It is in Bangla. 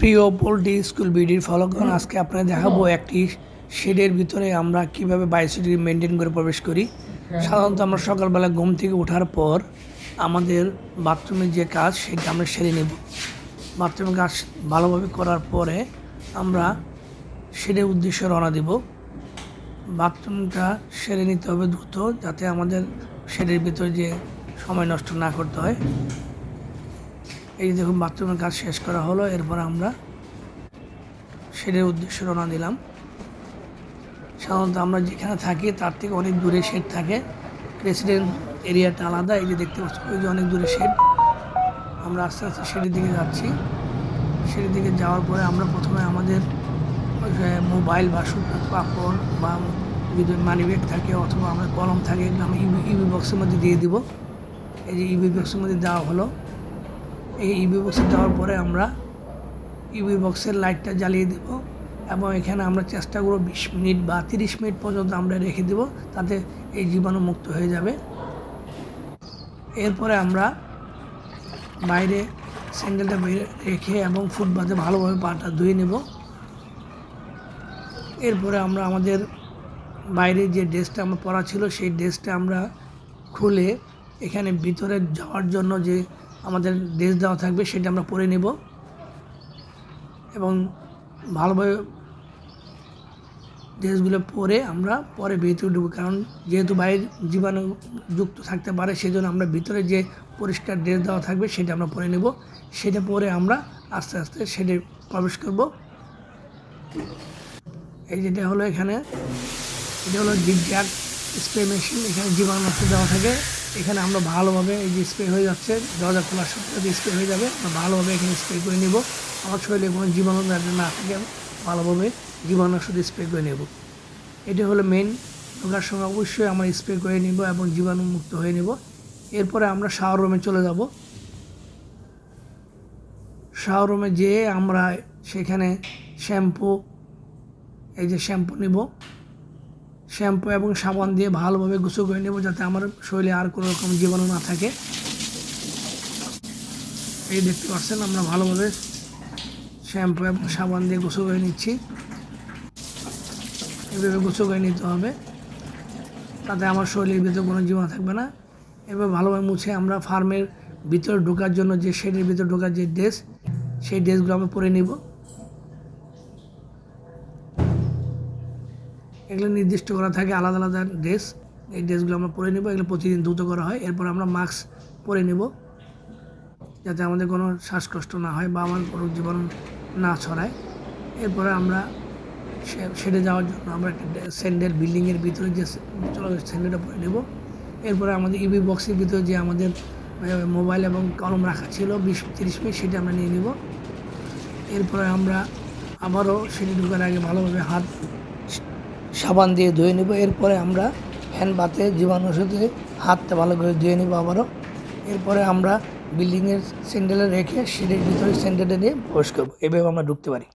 প্রিয় পোলট্রি স্কুল বিডির ফলকগণ আজকে আপনাদের দেখাবো একটি শেডের ভিতরে আমরা কীভাবে বায়োসিটি মেনটেন করে প্রবেশ করি। সাধারণত আমরা সকালবেলা ঘুম থেকে ওঠার পর আমাদের বাথরুমের যে কাজ সেটা আমরা সেরে নেব। বাথরুমের কাজ ভালোভাবে করার পরে আমরা শেডের উদ্দেশ্যে রওনা দেব। বাথরুমটা সেরে নিতে হবে দ্রুত যাতে আমাদের শেডের ভিতরে যে সময় নষ্ট না করতে হয়। এই দেখুন বাথরুমের কাজ শেষ করা হলো, এরপর আমরা শেডের উদ্দেশ্যে রওনা দিলাম। সাধারণত আমরা যেখানে থাকি, তার থেকে অনেক দূরে শেড থাকে। রেসিডেন্ট এরিয়াটা আলাদা, এই যে দেখতে পাচ্ছি ওই যে অনেক দূরে শেড। আমরা আস্তে আস্তে শেডের দিকে যাচ্ছি। শেডের দিকে যাওয়ার পরে আমরা প্রথমে আমাদের মোবাইল বা শুকনো কাপড় বা যদি মানি ব্যাগ থাকে অথবা আমরা কলম থাকে আমরা ইবি ইবি বক্সের মধ্যে দিয়ে দিব। এই যে ইবি বক্সের মধ্যে দেওয়া হলো। এই ইবি বক্সে দেওয়ার পরে আমরা ইবি বক্সের লাইটটা জ্বালিয়ে দেব এবং এখানে আমরা চেষ্টা করব বিশ মিনিট বা তিরিশ মিনিট পর্যন্ত আমরা রেখে দেব তাতে এই জীবাণু মুক্ত হয়ে যাবে। এরপরে আমরা বাইরে স্যান্ডেলটা রেখে এবং ফুটপাতে ভালোভাবে পাটা ধুয়ে নেব। এরপরে আমরা আমাদের বাইরে যে ড্রেসটা আমার পরা ছিল সেই ড্রেসটা আমরা খুলে এখানে ভিতরে যাওয়ার জন্য যে আমাদের ড্রেস দেওয়া থাকবে, সেটা আমরা পরে নেব। এবং ভালোভাবে ড্রেসগুলো পরে আমরা পরে ভিতরে ঢুকবো কারণ যেহেতু বাইরে জীবাণু যুক্ত থাকতে পারে, সেজন্য আমরা ভিতরে যে পরিষ্কার ড্রেস দেওয়া থাকবে, সেটা আমরা পরে নেব। সেটা পরে আমরা আস্তে আস্তে সেটে প্রবেশ করব। এই যেটা হলো এখানে, এটা হলো জিগজ্যাগ। স্প্রে মেশিন এখানে জীবাণুনাশক দেওয়া থাকে। এখানে আমরা ভালোভাবে এই যে স্প্রে হয়ে যাচ্ছে, দরজা খোলার সাথে সাথে স্প্রে হয়ে যাবে। আমরা ভালোভাবে এখানে স্প্রে করে নেব। আমার শরীরে কোনো জীবাণু না থাকে ভালোভাবে জীবাণুনাশক স্প্রে করে নেব। এটা হলো মেন ঢোকার সময় অবশ্যই আমরা স্প্রে করে নেব এবং জীবাণু মুক্ত হয়ে নেব। এরপরে আমরা শাওয়ার রুমে চলে যাব। শাওয়ার রুমে যেয়ে আমরা সেখানে শ্যাম্পু এই যে শ্যাম্পু নেব। শ্যাম্পু এবং সাবান দিয়ে ভালোভাবে গোসল করে নেব যাতে আমার শরীরে আর কোনো রকম জীবাণু না থাকে। এই দেখতে পাচ্ছেন, আমরা ভালোভাবে শ্যাম্পু এবং সাবান দিয়ে গোসল করে নিচ্ছি। এভাবে গোসল করে নিতে হবে, তাতে আমার শরীরের ভিতরে কোনো জীবাণু থাকবে না। এবার ভালোভাবে মুছে আমরা ফার্মের ভিতরে ঢোকার জন্য যে শেডের ভিতরে ঢোকার যে ড্রেস, সেই ড্রেসগুলো আমরা পরে নিব। এগুলো নির্দিষ্ট করা থাকে, আলাদা আলাদা ড্রেস এই ড্রেসগুলো আমরা পরে নেব, এগুলো প্রতিদিন দ্রুত করা হয়। এরপর আমরা মাস্ক পরে নেব, যাতে আমাদের কোনো শ্বাসকষ্ট না হয় বা আমার কোনো জীবাণু না ছড়ায়। এরপরে আমরা সেরে যাওয়ার জন্য আমরা একটা স্যান্ডেল বিল্ডিংয়ের ভিতরে যে চলো স্যান্ডেলটা পরে নেব। এরপরে আমাদের ইবি বক্সের ভিতরে যে আমাদের মোবাইল এবং কলম রাখা ছিল, বিশ, তিরিশ মিনিট, সেটা আমরা নিয়ে নেব। এরপরে আমরা আবারও সেটি ঢোকার আগে ভালোভাবে হাত সাবান দিয়ে ধুয়ে নেব, এরপরে আমরা হ্যান্ড বাতে জীবাণুর সাথে হাতটা ভালো করে ধুয়ে নেব আবারও। এরপরে আমরা বিল্ডিংয়ের স্যান্ডেলে রেখে সিঁড়ির ভিতরে স্যান্ডেলে নিয়ে প্রবেশ করব। এভাবে আমরা ঢুকতে পারি।